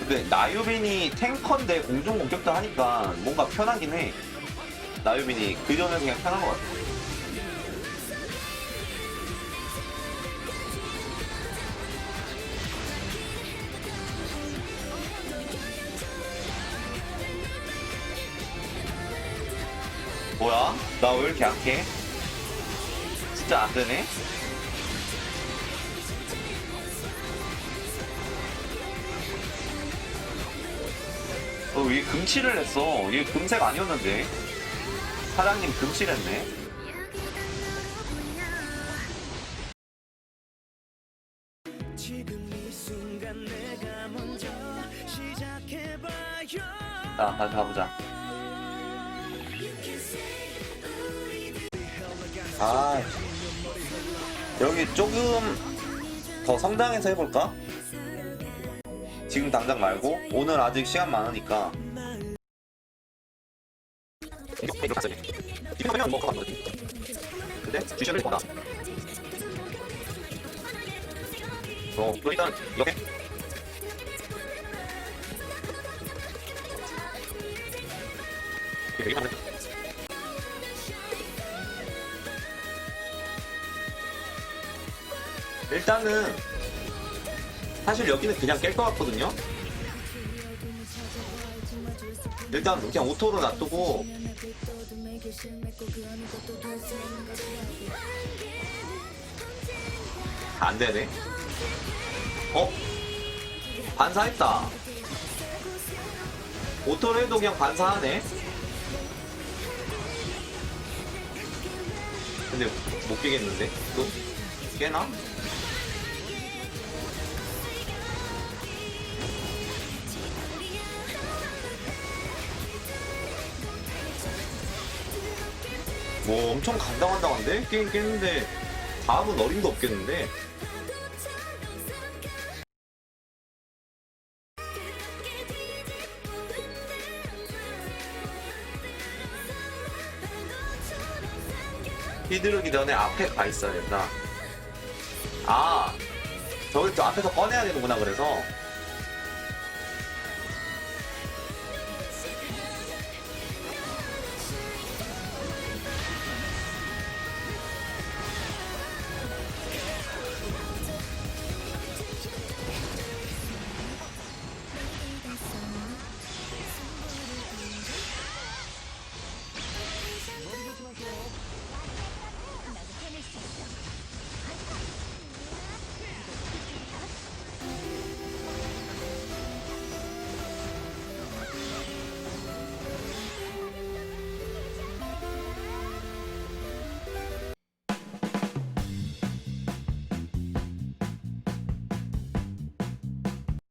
근데 나유빈이 탱커인데 공중 공격도 하니까 뭔가 편하긴 해. 나유빈이 그 전에 그냥 편한 것 같아. 뭐야? 나 왜 이렇게 약해? 진짜 안 되네? 어, 왜 금칠을 했어? 얘 금색 아니었는데. 사장님 시작해봐요 자, 다시 가보자. 아, 여기 조금 더 성당에서 해볼까? 지금 당장 말고 오늘 아직 시간 많으니까. 근데 주셔를 거다. 어, 또 일단 이렇게. 이렇게 하면 일단은 사실 여기는 그냥 깰 것 같거든요. 일단 그냥 오토로 놔두고 안 되네. 어? 반사했다. 오토로 해도 그냥 반사하네. 근데 못 깨겠는데? 또? 깨나? 뭐 엄청 간당간당한데? 게임 깼는데 다음은 어림도 없겠는데? 휘두르기 전에 앞에 가 있어야 된다. 아, 저걸 또 앞에서 꺼내야 되는구나, 그래서.